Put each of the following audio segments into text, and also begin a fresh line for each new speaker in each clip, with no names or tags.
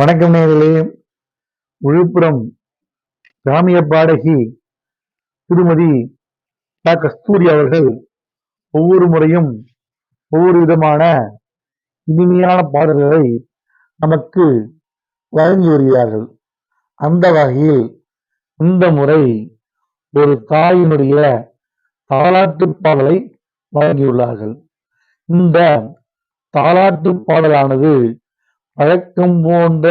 வணக்கம் நேர்களே விழுப்புரம் கிராமிய பாடகி திருமதி ட கஸ்தூரி அவர்கள் ஒவ்வொரு முறையும் ஒவ்வொரு விதமான இனிமையான பாடல்களை நமக்கு வழங்கி வருகிறார்கள். அந்த வகையில் இந்த முறை ஒரு தாயினுடைய தாலாட்டு பாடலை வழங்கியுள்ளார்கள். இந்த தாலாட்டு பாடலானது வழக்கம் போன்ற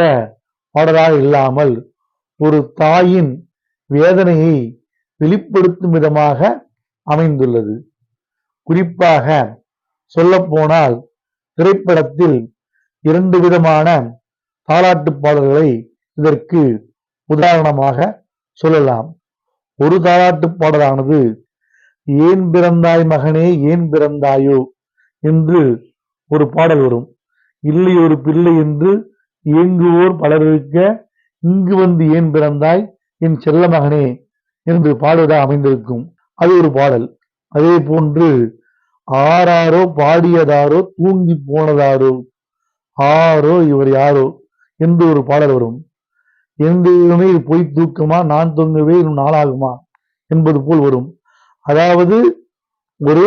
பாடலாக இல்லாமல் ஒரு தாயின் வேதனையை வெளிப்படுத்தும் விதமாக அமைந்துள்ளது. குறிப்பாக சொல்லப்போனால் திரைப்படத்தில் இரண்டு விதமான தாலாட்டு பாடல்களை இதற்கு உதாரணமாக சொல்லலாம். ஒரு தாலாட்டு பாடலானது ஏன் பிறந்தாய் மகனே ஏன் பிறந்தாயோ என்று ஒரு பாடல் வரும். இல்லை ஒரு பிள்ளை என்று இயங்குவோர் பலர் இருக்க இங்கு வந்து ஏன் பிறந்தாய்? என் செல்ல மகனே என்று பாடுவதாக அமைந்திருக்கும். அது ஒரு பாடல். அதே போன்று ஆராரோ பாடியதாரோ தூங்கி போனதாரோ ஆரோ இவர் யாரோ என்று ஒரு பாடல் வரும். எங்குமே இது பொய் தூக்கமா? நான் தூங்கவே இன்னும் நாளாகுமா? என்பது போல் வரும். அதாவது ஒரு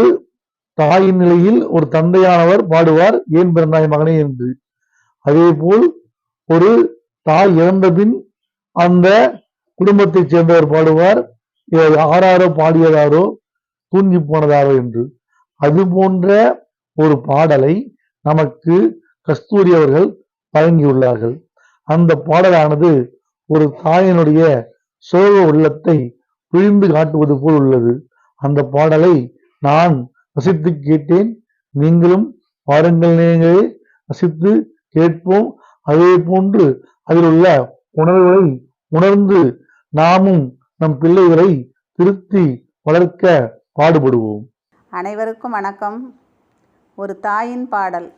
தாயின் நிலையில் ஒரு தந்தையானவர் பாடுவார் ஏன் பிறந்தாய் மகனே? என்று. அதே போல் ஒரு தாய் இறந்த பின் அந்த குடும்பத்தைச் சேர்ந்தவர் பாடுவார் ஆறாரோ பாடியதாரோ தூங்கி போனதாரோ? என்று. அது போன்ற ஒரு பாடலை நமக்கு கஸ்தூரி அவர்கள் வழங்கியுள்ளார்கள். அந்த பாடலானது ஒரு தாயினுடைய சோக உள்ளத்தை பிழிந்து காட்டுவது போல் உள்ளது. அந்த பாடலை நான் ரசித்து கேட்டேன் நீங்களும் பாருங்கள் நீங்களே ரசித்து கேட்போம். அதே போன்று அதில் உள்ள உணர்வுகளை உணர்ந்து நாமும் நம் பிள்ளைகளை திருத்தி வளர்க்க பாடுபடுவோம்.
அனைவருக்கும் வணக்கம். ஒரு தாயின் பாடல்.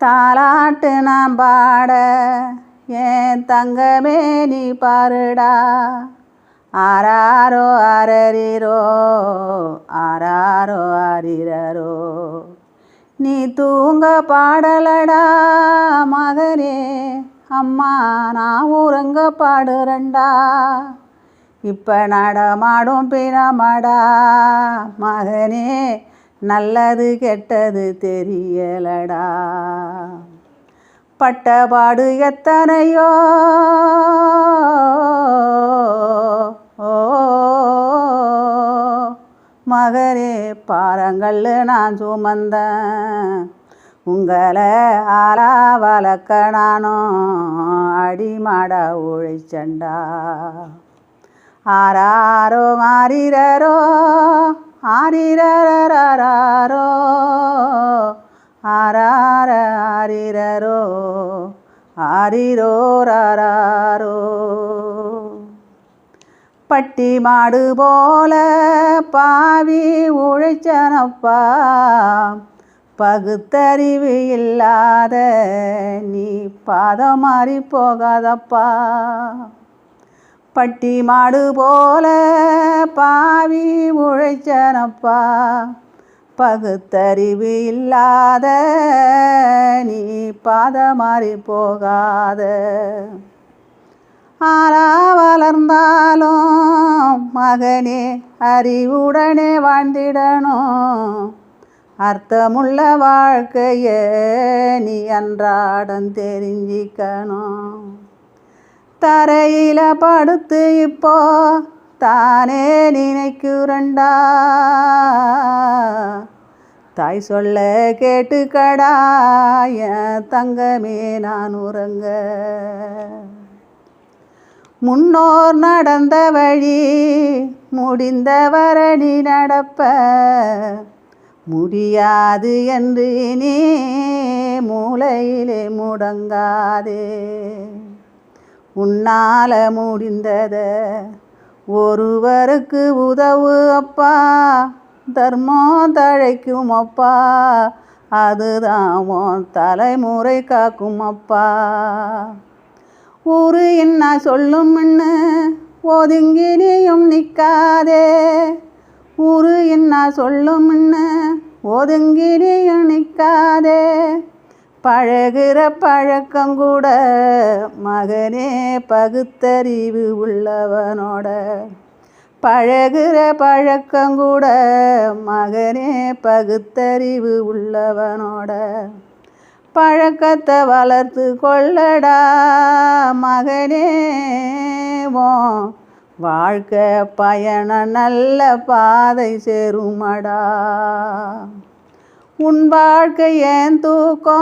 தாலாட்டு நாம் பாட ஏன் தங்கமே நீ பாருடா? ஆராரோ ஆரரிரோ ஆராரோ ஆரிரரோ. நீ தூங்க பாடலடா மதரே அம்மா நான் உறங்க பாடுறண்டா இப்ப நடமாடும் பிணமடா மகனே நல்லது கெட்டது தெரியலடா. பட்டபாடு எத்தனையோ மகரே பாரங்கள்ல நான் சுமந்தேன் உங்களை ஆளா வளர்க்க நானும் அடிமாட உழைச்சண்டா ஆராரோ ஆரிரரோ ஆரிரரரோ ஆரார ஆரிரரோ ஆரிரோ ராரோ பட்டி மாடு போல பாவி உழைச்சனப்பா. பகுத்தறிவு இல்லாத நீ பாதம் மாறி போகாதப்பா. பட்டி மாடு போல பாவி உழைச்சனப்பா. பகுத்தறிவு இல்லாத நீ பாதம் மாறி போகாத. ஆறா வளர்ந்தாலும் மகனே அறிவுடனே வாழ்ந்திடணும். அர்த்தமுள்ள வாழ்க்கைய நீ அன்றாடம் தெரிஞ்சிக்கணும். தரையில படுத்து இப்போ தானே நினைக்குறண்டா. தாய் சொல்ல கேட்டுக்கடா என் தங்கமே நான் உறங்க. முன்னோர் நடந்த வழி முடிந்த வரணி நடப்ப. முடியாது என்று நீ மூளையிலே முடங்காதே. உன்னால முடிந்தத ஒருவருக்கு உதவு அப்பா. தர்மம் தழைக்கும் அப்பா. அதுதான் உன் தலைமுறை காக்கும் அப்பா. ஊரு என்ன சொல்லும்னு ஒதுங்கி நிற்காதே ஊரு என்ன சொல்லும்னு ஒதுங்கி நிற்காதே பழகிற பழக்கம் கூட மகனே பகுத்தறிவு உள்ளவனோட. பழகிற பழக்கம் கூட மகனே பகுத்தறிவு உள்ளவனோட. பழக்கத்தை வளர்த்து கொள்ளடா மகனே. ஓ வாழ்க்கை பயணம் நல்ல பாதை சேருமடா. உன் வாழ்க்கை ஏன் தூக்கம்?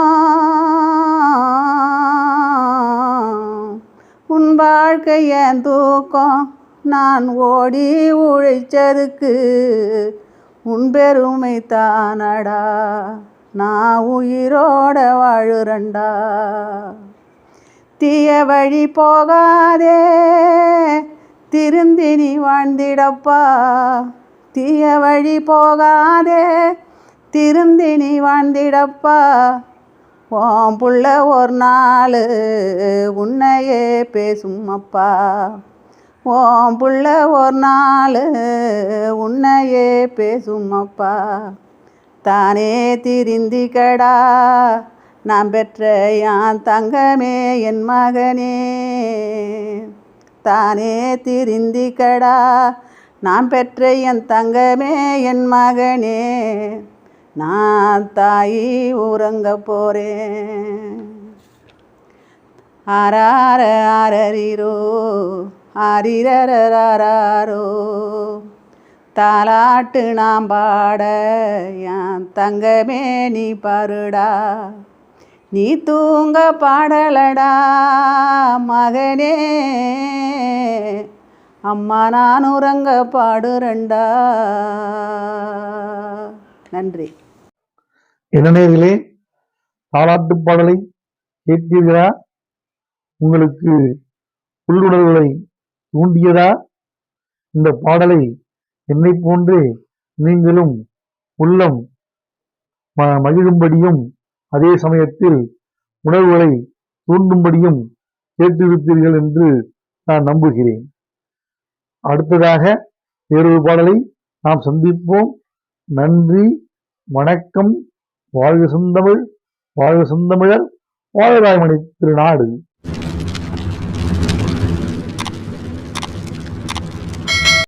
உன் வாழ்க்கை ஏன் தூக்கம்? நான் ஓடி உழைச்சதுக்கு உன் பெருமை தானடா. நான் உயிரோட வாழுறண்டா. தீய வழி போகாதே. திருந்தி நீ வாழ்ந்திடப்பா. தீய வழி போகாதே. திருந்தி நீ வாழ்ந்திடப்பா. ஓம் புள்ள ஒரு நாள் உன்னையே பேசும் அப்பா. ஓம் புள்ள ஒரு நாள் உன்னையே பேசும் அப்பா. தானே திரிந்திக்கடா நாம் பெற்ற யான் தங்கமே என் மகனே. தானே திரிந்திக்கடா நாம் பெற்ற என் தங்கமே என் மகனே. நான் தாயி உறங்க போகிறேன் ஆரார ஆரரிரோ ஆரிரராரோ தாலாட்டு நாம் பாட என் தங்கமே நீ பாருடா. நீ தூங்க பாடலடா மகனே. அம்மா நான் உறங்க பாடுறண்டா நன்றி.
என்ன நேயர்களே தாலாட்டு பாடலை கேட்டீர்களா உங்களுக்கு உள்ளுணர்வுகளை தூண்டியதா? இந்த பாடலை என்னை போன்றே நீங்களும் உள்ளம் ம- மகிழும்படியும் அதே சமயத்தில் உணர்வுகளை தூண்டும்படியும் கேட்டிருப்பீர்கள் என்று நான் நம்புகிறேன். அடுத்ததாக வேறொரு பாடலை நாம் சந்திப்போம். நன்றி வணக்கம் வாழ்க சொந்தமிழ் வாழ்க சொந்தமிழர் வாழ்க திருநாடு.